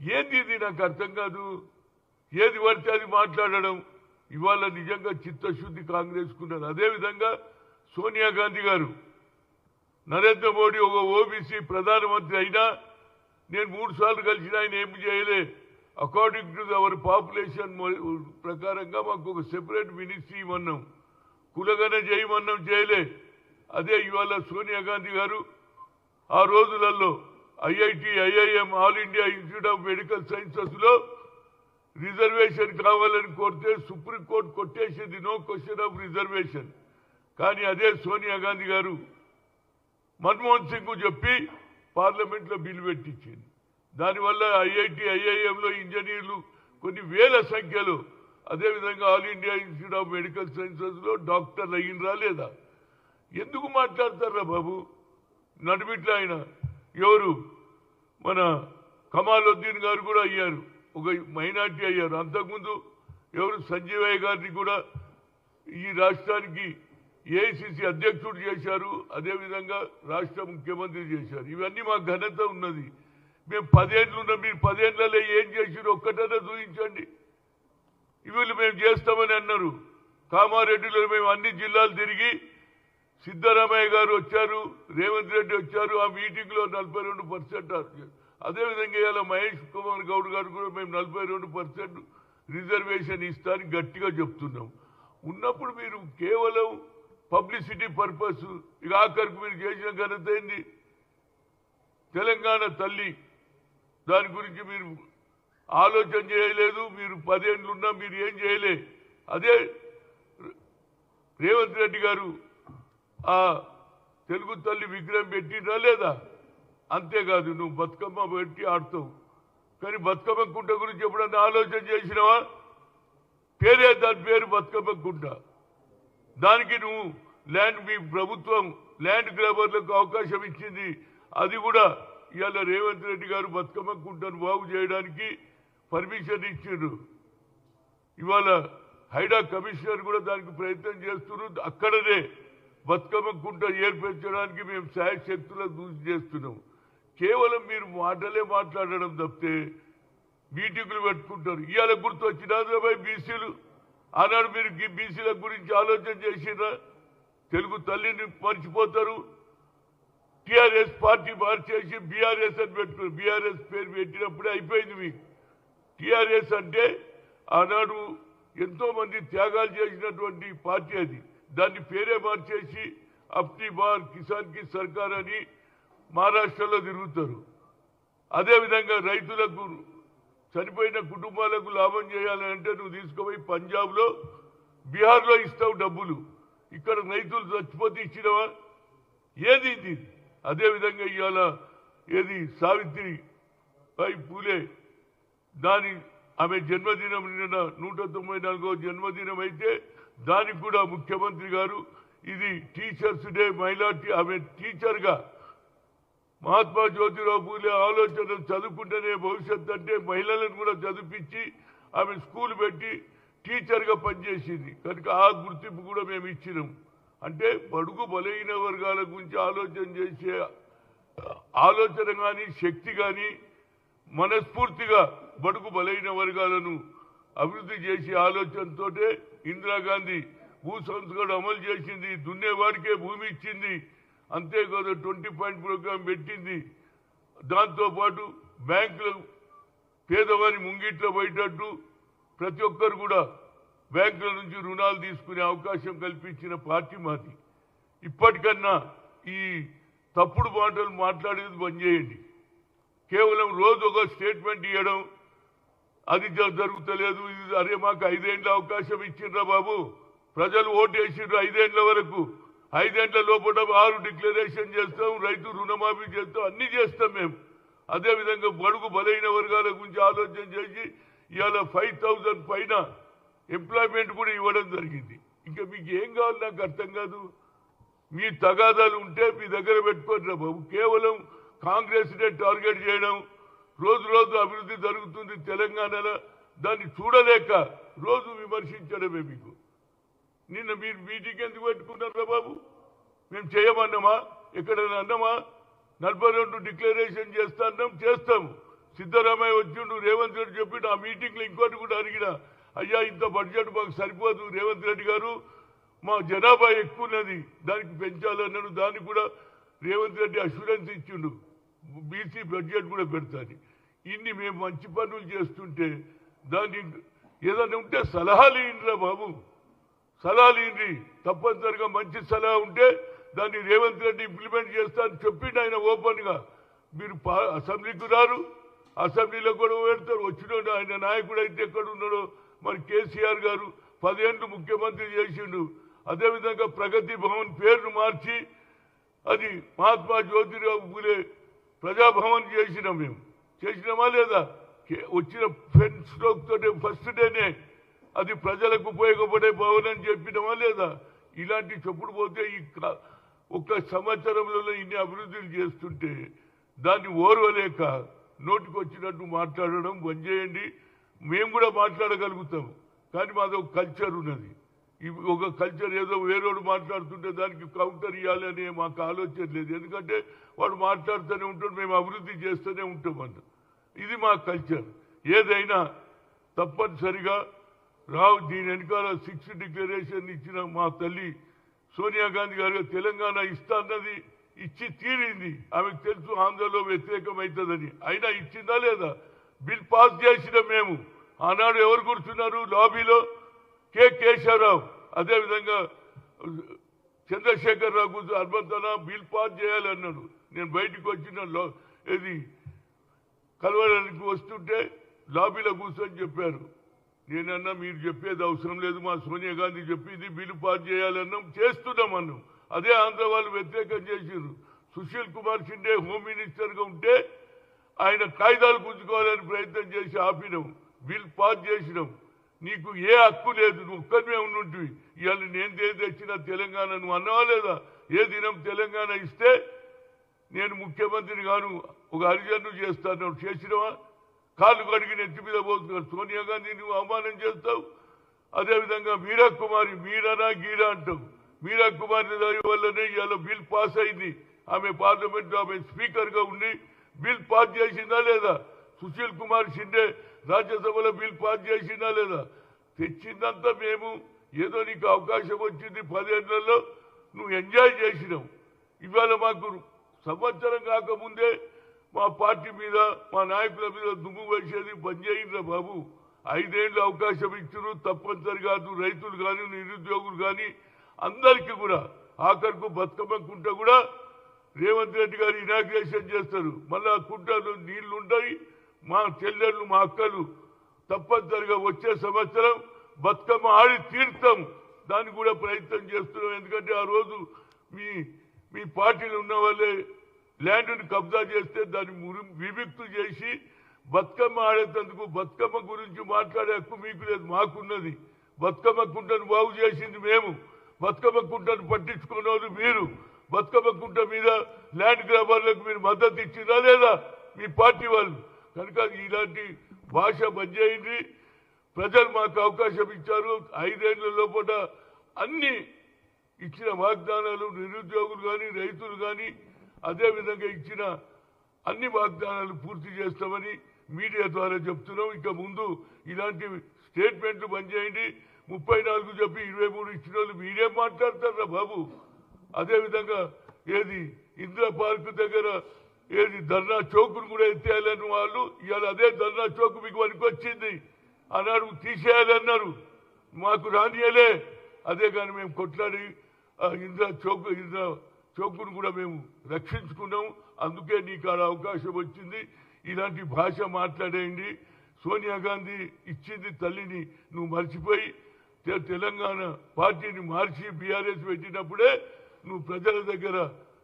ఏంది ఇది? నాకు అర్థం కాదు. ఏది పడితే అది మాట్లాడడం. ఇవాళ నిజంగా చిత్తశుద్ధి కాంగ్రెస్ కున్నది అదేవిధంగా సోనియా గాంధీ గారు. నరేంద్ర మోడీ ఒక ఓబీసీ ప్రధానమంత్రి అయినా నేను మూడు సార్లు కలిసిన ఆయన ఏం చేయలే. అకార్డింగ్ టు అవర్ పాపులేషన్ ప్రకారంగా మాకు ఒక సెపరేట్ మినిస్ట్రీ ఇవ్వన్నాం. కులగానే చేయమన్నాం చేయలే. అదే ఇవాళ సోనియా గాంధీ గారు ఆ రోజులలో IIT IIM all India institute of medical సైన్సెస్లో reservation కావాలని కోరితే సుప్రీంకోర్టు కొట్టేసింది నో క్వశ్చన్ ఆఫ్ రిజర్వేషన్. కానీ అదే సోనియా గాంధీ గారు మన్మోహన్ సింగ్ చెప్పి పార్లమెంట్లో బిల్లు పెట్టించింది. దానివల్ల ఐఐటి ఐఐఎంలో ఇంజనీర్లు కొన్ని వేల సంఖ్యలో అదేవిధంగా all India institute of medical సైన్సెస్లో డాక్టర్లు అయ్యిండ్రా లేదా? ఎందుకు మాట్లాడతారా బాబు? నడిమిట్లో ఆయన ఎవరు? మన కమాలుద్దీన్ గారు కూడా అయ్యారు. ఒక మైనార్టీ అయ్యారు. అంతకుముందు ఎవరు? సంజీవయ్య గారిని కూడా ఈ రాష్ట్రానికి ఏఐసిసి అధ్యక్షుడు చేశారు. అదేవిధంగా రాష్ట్ర ముఖ్యమంత్రి చేశారు. ఇవన్నీ మా ఘనత ఉన్నది. మేము పదేళ్ళు ఉన్నాం మీరు పదేళ్ళలో ఏం చేసిరు ఒక్కటన్నా చూపించండి. ఇవి మేము చేస్తామని అన్నారు. కామారెడ్డిలో మేము అన్ని జిల్లాలు తిరిగి సిద్ధరామయ్య గారు వచ్చారు రేవంత్ రెడ్డి వచ్చారు ఆ మీటింగ్లో నలభై రెండు పర్సెంట్ అదేవిధంగా ఇవాళ మహేష్ కుమార్ గౌడ్ గారు కూడా మేము నలభై రెండు పర్సెంట్ రిజర్వేషన్ ఇస్తారని గట్టిగా చెప్తున్నాం. ఉన్నప్పుడు మీరు కేవలం పబ్లిసిటీ పర్పస్ ఇక ఆఖరికి మీరు చేసిన ఘనత ఏంది? తెలంగాణ తల్లి దాని గురించి మీరు ఆలోచన చేయలేదు మీరు పదేళ్ళున్నా మీరు ఏం చేయలే. అదే రేవంత్ రెడ్డి గారు ఆ తెలుగు తల్లి విగ్రహం పెట్టినా లేదా? అంతేకాదు నువ్వు బతుకమ్మ పెట్టి ఆడుతావు. కానీ బతుకమ్మ కుంట గురించి ఎప్పుడన్నా ఆలోచన చేసినావా? పేరే దాని పేరు బతుకమ్మ కుంట. దానికి నువ్వు ల్యాండ్ మీ ప్రభుత్వం ల్యాండ్ గ్రాబర్లకు అవకాశం ఇచ్చింది. అది కూడా ఇవాళ రేవంత్ రెడ్డి గారు బతుకమ్మ కుంటను బాగు చేయడానికి పర్మిషన్ ఇచ్చిండ్రు. ఇవాళ హైడా కమిషనర్ కూడా దానికి ప్రయత్నం చేస్తున్నారు. అక్కడనే బతుకమ్మ గుంట ఏర్పరచడానికి మేము శాయశక్తుల కృషి చేస్తున్నాం. కేవలం మీరు మాటలే మాట్లాడడం తప్పితే మీటింగులు పెట్టుకుంటారు. ఇవాళ గుర్తు వచ్చినారు బీసీలు? ఆనాడు మీరు ఈ బీసీల గురించి ఆలోచన చేసినా తెలుగు తల్లిని మర్చిపోతారు? టిఆర్ఎస్ పార్టీ మార్చేసి బీఆర్ఎస్ అని పెట్టుకున్నారు. బీఆర్ఎస్ పేరు పెట్టినప్పుడే అయిపోయింది మీకు. టిఆర్ఎస్ అంటే ఆనాడు ఎంతో మంది త్యాగాలు చేసినటువంటి పార్టీ అది. దాన్ని పేరే మార్చేసి అప్టీ బార్ కిసాన్కి సర్కార్ అని మహారాష్ట్రలో తిరుగుతారు. అదేవిధంగా రైతులకు చనిపోయిన కుటుంబాలకు లాభం చేయాలంటే నువ్వు తీసుకుపోయి పంజాబ్లో బీహార్లో ఇస్తావు డబ్బులు. ఇక్కడ రైతులు చచ్చిపోతే ఇచ్చినవా? ఏది ఇది? అదేవిధంగా ఇవాళ ఏది? సావిత్రి పై పూలే దాని ఆమె జన్మదినం నిన్న నూట తొంభై నాలుగో జన్మదినం అయితే దానికి కూడా ముఖ్యమంత్రి గారు ఇది టీచర్స్ డే మైనార్టీ ఆమె టీచర్గా మహాత్మా జ్యోతిరావు పూలే ఆలోచన చదువుకుంటేనే భవిష్యత్తు అంటే మహిళలను కూడా చదివించి ఆమె స్కూల్ పెట్టి టీచర్గా పనిచేసింది. కనుక ఆ గుర్తింపు కూడా మేము ఇచ్చినాం. అంటే బడుగు బలహీన వర్గాల గురించి ఆలోచన చేసే ఆలోచన కానీ శక్తి కానీ మనస్ఫూర్తిగా బడుగు బలైన వర్గాలను అభివృద్ధి చేసే ఆలోచనతోటే ఇందిరాగాంధీ భూ సంస్కరణ అమలు చేసింది దున్నేవాడికే భూమి ఇచ్చింది అంతేకాదు ట్వంటీ పాయింట్ ప్రోగ్రాం పెట్టింది. దాంతోపాటు బ్యాంకులు పేదవారి ముంగిట్లో పోయేటట్టు ప్రతి ఒక్కరు కూడా బ్యాంకుల నుంచి రుణాలు తీసుకునే అవకాశం కల్పించిన పార్టీ మాది. ఇప్పటికన్నా ఈ తప్పుడు మాటలు మాట్లాడేది బంద్ చేయండి కేవలం రోజు ఒక స్టేట్మెంట్ ఇవ్వడం అది జరుగుతలేదు. ఇది అరే మాకు ఐదేండ్ల అవకాశం ఇచ్చిండ్రా బాబు. ప్రజలు ఓటేసిండ్రు ఐదేండ్ల వరకు. ఐదేండ్ల లోపల ఆరు డిక్లరేషన్ చేస్తాం రైతు రుణమాఫీ చేస్తాం అన్ని చేస్తాం మేము అదేవిధంగా బడుగు బలైన వర్గాల గురించి ఆలోచన చేసి ఇవాళ ఫైవ్ థౌజండ్ పైన ఎంప్లాయ్మెంట్ కూడా ఇవ్వడం జరిగింది. ఇంకా మీకు ఏం కావాలి నాకు అర్థం కాదు. మీ తగాదాలు ఉంటే మీ దగ్గర పెట్టుకోండి బాబు. కేవలం కాంగ్రెస్నే టార్గెట్ చేయడం రోజు రోజు అభివృద్ధి జరుగుతుంది తెలంగాణలో. దాన్ని చూడలేక రోజు విమర్శించడమే మీకు. నిన్న మీరు మీటింగ్ ఎందుకు పెట్టుకున్నారా బాబు? మేము చేయమన్నామా? ఎక్కడైనా అన్నామా? నలభై రెండు డిక్లరేషన్ చేస్తాన్నాం చేస్తాము. సిద్ధరామయ్య వచ్చిండు రేవంత్ రెడ్డి చెప్పిండు ఆ మీటింగ్లో ఇంకోటి కూడా అడిగిన అయ్యా ఇంత బడ్జెట్ మాకు సరిపోదు రేవంత్ రెడ్డి గారు. మా జనాభా ఎక్కువ ఉన్నది దానికి పెంచాలన్నాడు. దానికి కూడా రేవంత్ రెడ్డి అష్యూరెన్స్ ఇచ్చిండు. బీసీ బడ్జెట్ కూడా పెడతాను ఇన్ని మేము మంచి పనులు చేస్తుంటే దాన్ని ఏదైనా ఉంటే సలహాలు ఇయ్యండిరా బాబు. సలహాలు ఇవ్వండి తప్పనిసరిగా మంచి సలహా ఉంటే దాన్ని రేవంత్ రెడ్డి ఇంప్లిమెంట్ చేస్తా అని చెప్పిండు ఆయన ఓపెన్గా మీరు పా- అసెంబ్లీకి రారు. అసెంబ్లీలో కూడా పెడతారు. వచ్చినాడు ఆయన నాయకుడు అయితే ఎక్కడ ఉన్నాడో మరి కేసీఆర్ గారు పదేళ్ళు ముఖ్యమంత్రి చేసిండు. అదేవిధంగా ప్రగతి భవన్ పేరును మార్చి అది మహాత్మా జ్యోతిరావు పూలే ప్రజాభవన్ చేసినాం మేము. చేసినామా లేదా? వచ్చిన ఫ్రెండ్ స్ట్రోక్ తోటే ఫస్ట్ డేనే అది ప్రజలకు ఉపయోగపడే భవన్ అని చెప్పినామా లేదా? ఇలాంటి చెప్పుడు పోతే ఈ క- ఒక్క సంవత్సరంలో ఇన్ని అభివృద్ధులు చేస్తుంటే దాన్ని ఓర్వలేక నోటికి వచ్చినట్టు మాట్లాడడం బంద్ చేయండి. మేము కూడా మాట్లాడగలుగుతాం. కానీ మాది ఒక కల్చర్ ఉన్నది. ఒక కల్చర్ ఏదో వేరేవాడు మాట్లాడుతుంటే దానికి కౌంటర్ ఇవ్వాలి అనే మాకు ఆలోచన లేదు. ఎందుకంటే వాడు మాట్లాడుతూనే ఉంటాడు మేము అభివృద్ధి చేస్తూనే ఉంటాం అన్న. ఇది మా కల్చర్ ఏదైనా తప్పనిసరిగా రావు దీని వెనకాల సిక్స్ డిక్లరేషన్ ఇచ్చిన మా తల్లి సోనియా గాంధీ గారు తెలంగాణ ఇస్తా ఇచ్చి తీరింది. ఆమెకు తెలుసు ఆంధ్రలో వ్యతిరేకమవుతుందని అయినా ఇచ్చిందా లేదా? బిల్ పాస్ చేసిన మేము. ఆనాడు ఎవరు కూర్చున్నారు? లాబీలో కె. కేశవరావు. అదేవిధంగా చంద్రశేఖర్ రావు కూర్చో బిల్ పాస్ చేయాలన్నాడు. నేను బయటకు వచ్చిన ఇది కలవడానికి వస్తుంటే లాబీలో కూర్చొని చెప్పారు. నేనన్నా మీరు చెప్పేది అవసరం లేదు మా సోనియా గాంధీ చెప్పింది బిల్లు పాస్ చేయాలన్నాం చేస్తున్నాం అన్నాం. అదే ఆంధ్ర వాళ్ళు వ్యతిరేకం చేసిండ్రు. సుశీల్ కుమార్ షిండే హోమ్ మినిస్టర్గా ఉంటే ఆయన కాయిదాలు గుంజుకోవాలని ప్రయత్నం చేసి ఆపినాం. బిల్ పాస్ చేసినాం. నీకు ఏ హక్కు లేదు నువ్వు ఒక్కరిమే ఉండుంటివి. ఇవాళ నేను దేని తెచ్చిన తెలంగాణ నువ్వు అన్నావా లేదా? ఏ దినం తెలంగాణ ఇస్తే నేను ముఖ్యమంత్రిని గాను ఒక హరిజన్ను చేస్తాను. చేసినవా? కాళ్ళు కడిగి నెత్తి మీద పోతున్నాడు సోనియా గాంధీ నువ్వు అవమానం చేస్తావు? అదేవిధంగా మీరా కుమారి మీరానా గీరా అంటావు. మీరా కుమారి దాని వల్లనే ఇవాళ బిల్ పాస్ అయింది. ఆమె పార్లమెంట్ ఆమె స్పీకర్గా ఉండి బిల్ పాస్ చేసిందా లేదా? సుశీల్ కుమార్ షిండే రాజ్యసభలో బిల్ పాస్ చేసిందా లేదా? తెచ్చిందంతా మేము. ఏదో నీకు అవకాశం వచ్చింది పదేళ్ళలో. నువ్వు ఎంజాయ్ చేసినావు. ఇవాళ మాకు సంవత్సరం కాకముందే మా పార్టీ మీద మా నాయకుల మీద దుమ్ము వేసేది బంద్ బాబు. ఐదేళ్ళు అవకాశం ఇచ్చారు తప్పనిసరి కాదు. రైతులు కానీ నిరుద్యోగులు కానీ అందరికీ కూడా ఆఖరికు బతుకమ్మకుంటే కూడా రేవంత్ రెడ్డి గారు ఇనాగ్రేషన్ చేస్తారు. మళ్ళీ ఆ కుంటలో నీళ్ళు ఉంటాయి మా చెల్లెళ్ళు మా అక్కలు తప్పనిసరిగా వచ్చే సంవత్సరం బతుకమ్మ ఆడి తీర్థం దానికి కూడా ప్రయత్నం చేస్తున్నాం. ఎందుకంటే ఆ రోజు మీ మీ పార్టీలు ఉన్న వాళ్ళే ల్యాండ్ని కబ్జా చేస్తే దాన్ని మురి- చేసి బతుకమ్మ ఆడేటందుకు బతుకమ్మ గురించి మాట్లాడే హక్కు మీకు లేదు మాకున్నది. బతుకమ్మ కుంటను బాగు చేసింది మేము. బతుకమ్మ కుంటను పట్టించుకున్న మీరు. బతుకమ్మ కుంట మీద ల్యాండ్ గ్రాబర్లకు మీరు మద్దతు ఇచ్చిందా లేదా? మీ పార్టీ వాళ్ళు. కనుక ఇలాంటి భాష బంద్ ప్రజలు మాకు అవకాశం ఇచ్చారు. ఐదేళ్ళ లోపల అన్ని ఇచ్చిన వాగ్దానాలు నిరుద్యోగులు కానీ రైతులు కానీ అదేవిధంగా ఇచ్చిన అన్ని వాగ్దానాలు పూర్తి చేస్తామని మీడియా ద్వారా చెప్తున్నాం. ఇక ముందు ఇలాంటి స్టేట్మెంట్లు బంద్ చేయండి. ముప్పై నాలుగు చెప్పి ఇరవై మూడు ఇచ్చిన వాళ్ళు మీరేం మాట్లాడతారా బాబు? అదేవిధంగా ఏది ఇందిరా పార్క్ దగ్గర ఏది ధర్నా చౌక్ను కూడా ఎత్తేయాలని వాళ్ళు ఇవాళ అదే ధర్నా చౌక్ మీకు పనికొచ్చింది అన్నాడు. తీసేయాలన్నారు. మాకు రానియలే. అదే కానీ మేము కొట్లాడి ఇందిరా చౌక్ ఇందిరా చౌకును కూడా మేము రక్షించుకున్నాం. అందుకే నీకు అలా అవకాశం వచ్చింది. ఇలాంటి భాష మాట్లాడేయండి. సోనియా గాంధీ ఇచ్చింది తల్లిని నువ్వు మర్చిపోయి తెలంగాణ పార్టీని మార్చి బీఆర్ఎస్ పెట్టినప్పుడే నువ్వు ప్రజల దగ్గర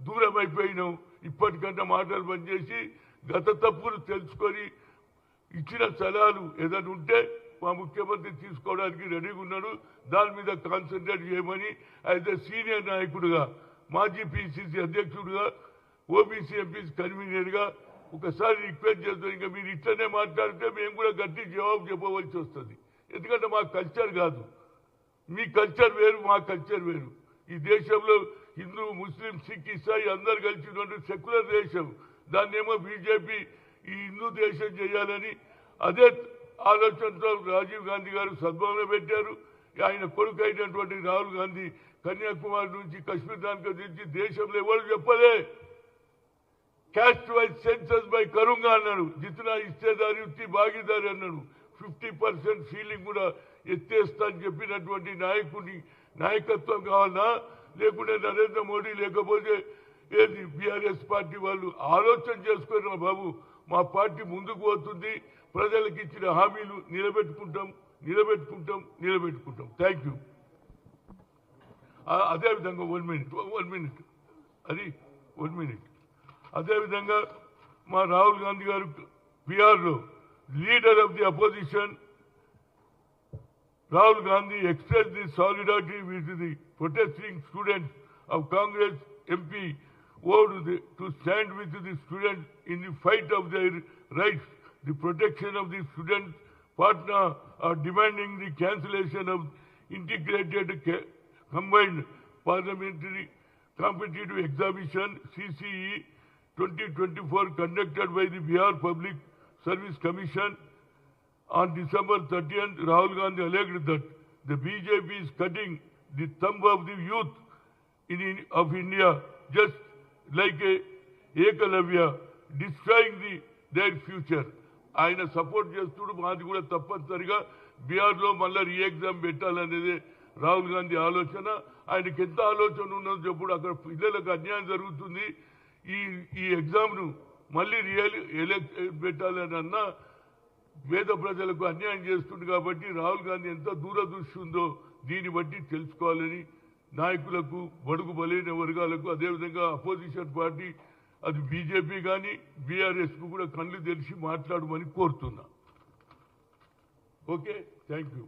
దూరం అయిపోయినావు ఇప్పటికంటే మాటలు పనిచేసి గత తప్పులు తెలుసుకొని ఇచ్చిన సలహాలు ఏదైనా ఉంటే మా ముఖ్యమంత్రి తీసుకోవడానికి రెడీగా ఉన్నాడు. దాని మీద కాన్సన్ట్రేట్ చేయమని అయితే సీనియర్ నాయకుడుగా మాజీ పిసిసి అధ్యక్షుడిగా ఓబీసీ ఎంపీసీ కన్వీనర్గా ఒకసారి రిక్వెస్ట్ చేస్తాం ఇంకా మీరు ఇట్లనే మాట్లాడితే మేము కూడా గట్టి జవాబు చెప్పవలసి వస్తుంది. ఎందుకంటే మా కల్చర్ కాదు. మీ కల్చర్ వేరు మా కల్చర్ వేరు. ఈ దేశంలో హిందూ ముస్లిం సిక్ ఇసాయి అందరు కలిసినటువంటి సెక్యులర్ దేశం. దాన్నేమో బీజేపీ ఈ హిందూ దేశం చేయాలని అదే ఆలోచనతో రాజీవ్ గాంధీ గారు సద్భావన పెట్టారు. ఆయన కొడుకు అయినటువంటి రాహుల్ గాంధీ కన్యాకుమారి నుంచి కశ్మీర్ దానికి తెచ్చి దేశంలో ఎవరు చెప్పలే? క్యాస్ట్ వైజ్ సెన్సస్ బై కరుంగా అన్నాడు. జితనా ఇచ్చేదారి ఉత్తి భాగీదారి అన్నాడు. ఫిఫ్టీ పర్సెంట్ ఫీలింగ్ కూడా ఎత్తేస్తా అని చెప్పినటువంటి నాయకుడి నాయకత్వం కావాలా? లేకుంటే నరేంద్ర మోడీ లేకపోతే ఏది? బీఆర్ఎస్ పార్టీ వాళ్ళు ఆలోచన చేసుకున్న బాబు? మా పార్టీ ముందుకు పోతుంది. ప్రజలకు ఇచ్చిన హామీలు నిలబెట్టుకుంటాం నిలబెట్టుకుంటాం నిలబెట్టుకుంటాం. థ్యాంక్ యూ అదేవిధంగా వన్ మినిట్ వన్ మినిట్ అది వన్ మినిట్ అదేవిధంగా మా రాహుల్ గాంధీ గారు బీహార్లో leader of the opposition Rahul Gandhi express the solidarity with the protesting students of Congress MP vowed to stand with the students in the fight of their rights the protection of the students partner are demanding the cancellation of integrated ca- combined parliamentary competitive examination CCE 2024 conducted by the Bihar Public Service Commission on December 30th, Rahul Gandhi alleged that the BJP is cutting the thumb of the youth in, in- of India just like a Ekalavya, destroying the, their future. ఆయన support చేస్తుడు మాది కూడా తప్పనిసరిగా బీహార్లో మళ్ళీ re exam పెట్టాలనేది రాహుల్ గాంధీ ఆలోచన ఆయనకి ఎంత ఆలోచన ఉన్నదో చెప్పుడు అక్కడ పిల్లలకు అన్యాయం జరుగుతుంది. ఈ ఈ ఎగ్జామ్ను మళ్ళీ రియల్ ఎలక్ట్ పెట్టాలని అన్నా పేద ప్రజలకు అన్యాయం చేస్తుంది కాబట్టి రాహుల్ గాంధీ ఎంత దూరదృష్టి ఉందో దీన్ని బట్టి తెలుసుకోవాలని నాయకులకు బడుగు బలైన వర్గాలకు అదేవిధంగా అపోజిషన్ పార్టీ అది బీజేపీ కానీ బీఆర్ఎస్కు కూడా కళ్ళు తెలిసి మాట్లాడమని కోరుతున్నా. ఓకే? Thank you